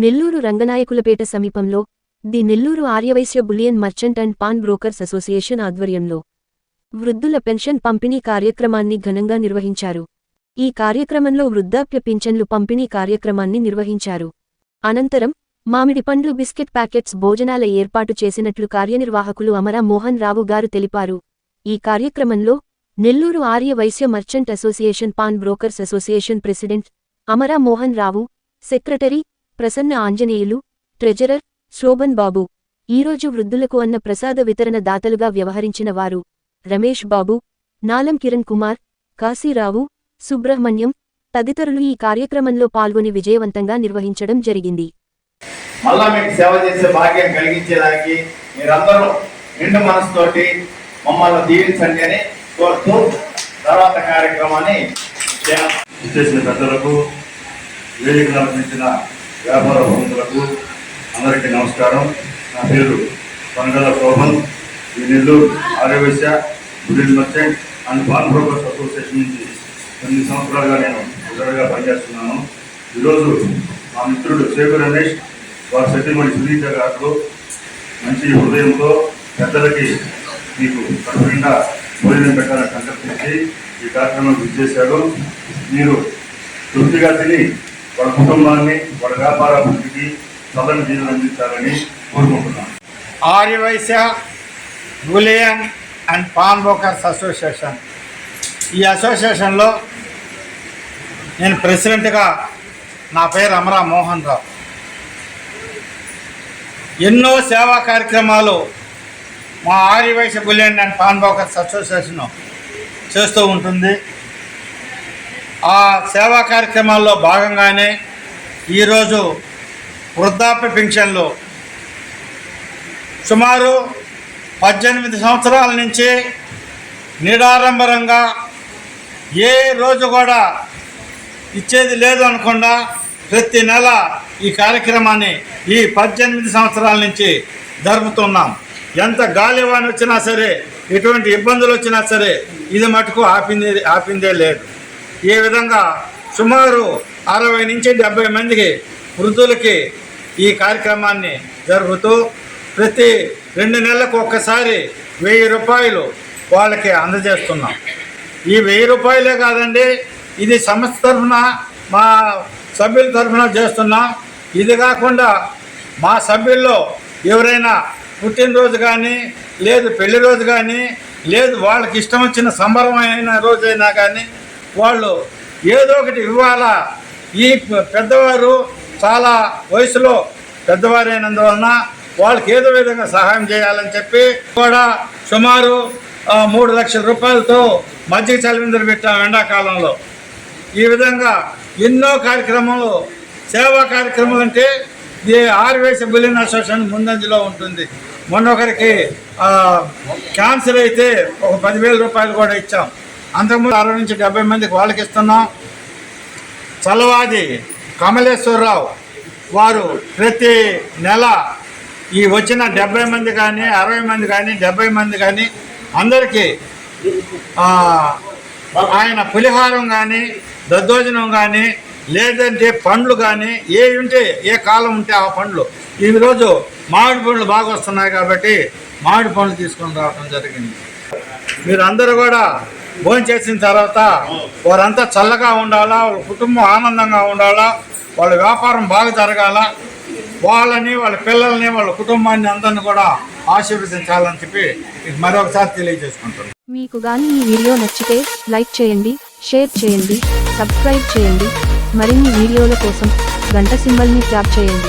నెల్లూరు రంగనాయకులపేట సమీపంలో the Nellore Aryavysya bullion merchant and pawn brokers association ఆధ్వర్యంలో వృద్ధుల పెన్షన్ పంపిణీ కార్యక్రమాన్ని ఘనంగా నిర్వహించారు. ఈ కార్యక్రమంలో వృద్ధాప్య పింఛన్లు పంపిణీ కార్యక్రమాన్ని నిర్వహించారు. అనంతరం మామిడి పండ్లు బిస్కెట్ ప్యాకెట్స్ భోజనాల ఏర్పాటు చేసినట్లు కార్యనిర్వాహకులు అమరా మోహన్ రావు గారు తెలిపారు. ఈ కార్యక్రమంలో Nellore Arya Vysya merchant association pawn brokers association president Amara Mohan Rao secretary Prasanna Anjaneyulu treasurer Shobhan Babu. ఈరోజు వృద్ధులకు అన్న ప్రసాద వితరణ దాతలుగా వ్యవహరించిన వారు రమేష్ బాబు నాలం కిరణ్ కుమార్ కాశీరావు సుబ్రహ్మణ్యం తదితరులు ఈ కార్యక్రమంలో పాల్గొని విజయవంతంగా నిర్వహించడం జరిగింది. మళ్ళా మీకు సేవ చేసే భాగ్యం కలిగించేదానికి మీరందరూ నిండు మనసుతోటి మమ్మల్ని దీవించండి అని కోరుతూ తర్వాత కార్యక్రమాన్ని చేయాలి. ఇచ్చేసిన పెద్దలకు వేదిక నడిపించిన వ్యాపార ప్రముఖులకు అందరికీ నమస్కారం. నా పేరు కొనగల శోభన్ ఈ Nellore Aryavysya గుడిల్ merchant and pawn brokers association నుంచి కొన్ని సంవత్సరాలుగా నేను లీడర్గా పనిచేస్తున్నాను. ఈరోజు మా మిత్రుడు శేఖర్ రమేష్ వారి సత్యమణి సునీత గారు మంచి హృదయంతో పెద్దలకి మీకు కడుపు భోజనం పెట్టాలని సంకల్పించి ఈ కార్యక్రమం విచ్చేశారు. మీరు తృప్తిగా తిని వాళ్ళ కుటుంబాన్ని వాళ్ళ వ్యాపార అభివృద్ధికి సదన జీవనం అందించాలని కోరుకుంటున్నాను. Aryavysya bullion and pawn brokers association. ఈ అసోసియేషన్లో నేను ప్రెసిడెంట్గా నా పేరు అమరా మోహన్ రావు. ఎన్నో సేవా కార్యక్రమాలు మా Aryavysya bullion and pawn brokers association చేస్తూ ఉంటుంది. ఆ సేవా కార్యక్రమాల్లో భాగంగానే ఈరోజు వృద్ధాప్య పెన్షన్లు సుమారు పద్దెనిమిది సంవత్సరాల నుంచి నిడారంభరంగా ఏ రోజు కూడా ఇచ్చేది లేదు అనకుండా ప్రతి నెల ఈ కార్యక్రమాన్ని ఈ పద్దెనిమిది సంవత్సరాల నుంచి జరుపుతున్నాం. ఎంత గాలివాన వచ్చినా సరే ఎటువంటి ఇబ్బందులు వచ్చినా సరే ఇది మటుకు ఆపింది ఆపిందే లేదు. ఈ విధంగా సుమారు అరవై నుంచి డెబ్బై మందికి వృద్ధులకి ఈ కార్యక్రమాన్ని జరుపుతూ ప్రతి రెండు నెలలకు ఒక్కసారి వెయ్యి రూపాయలు వాళ్ళకి అందజేస్తున్నాం. ఈ వెయ్యి రూపాయలే కాదండి ఇది సంస్థ తరఫున మా సభ్యుల తరఫున చేస్తున్నాం. ఇది కాకుండా మా సభ్యుల్లో ఎవరైనా పుట్టినరోజు కానీ లేదు పెళ్ళి రోజు కానీ లేదు వాళ్ళకి ఇష్టం వచ్చిన సంబరమైన రోజైనా కానీ వాళ్ళు ఏదో ఒకటి ఇవ్వాలా? ఈ పెద్దవారు చాలా వయసులో పెద్దవారైనందువలన వాళ్ళకి ఏదో విధంగా సహాయం చేయాలని చెప్పి కూడా సుమారు మూడు లక్షల రూపాయలతో మజ్జిగ చలివిందరు పెట్టాం ఎండాకాలంలో. ఈ విధంగా ఎన్నో కార్యక్రమాలు సేవా కార్యక్రమాలు అంటే ఇది ఆర్వేశ బులిన్ అసోసియేషన్ ముందంజలో ఉంటుంది. మొన్న ఒకరికి క్యాన్సర్ అయితే ఒక పదివేల రూపాయలు కూడా ఇచ్చాం. అంతకుముందు అరవై నుంచి డెబ్బై మందికి వాళ్ళకి ఇస్తున్నాం. చలవాది కమలేశ్వరరావు వారు ప్రతి నెల ఈ వచ్చిన డెబ్బై మంది కానీ అరవై మంది కానీ డెబ్బై మంది కానీ అందరికీ ఆయన పులిహారం కానీ దద్దోజనం కానీ లేదంటే పండ్లు కానీ ఏ ఉంటే ఏ కాలం ఉంటే ఆ పండ్లు. ఈరోజు మామిడి పండ్లు బాగా వస్తున్నాయి కాబట్టి మామిడి పండ్లు తీసుకొని రావడం జరిగింది. మీరు అందరూ కూడా భోజనం చేసిన తర్వాత వారంతా చల్లగా ఉండాలా వాళ్ళ కుటుంబం ఆనందంగా ఉండాలా వాళ్ళ వ్యాపారం బాగా జరగాల వాళ్ళని వాళ్ళ పిల్లల్ని వాళ్ళ కుటుంబాన్ని అందరిని కూడా ఆశీర్వదించాలని చెప్పి మీకు మరొకసారి తెలియజేసుకుంటాను మీకు కానీ ఈ వీడియో నచ్చితే లైక్ చేయండి షేర్ చేయండి సబ్స్క్రైబ్ చేయండి. మరిన్ని వీడియోల కోసం గంట సింబల్ని ట్యాప్ చేయండి.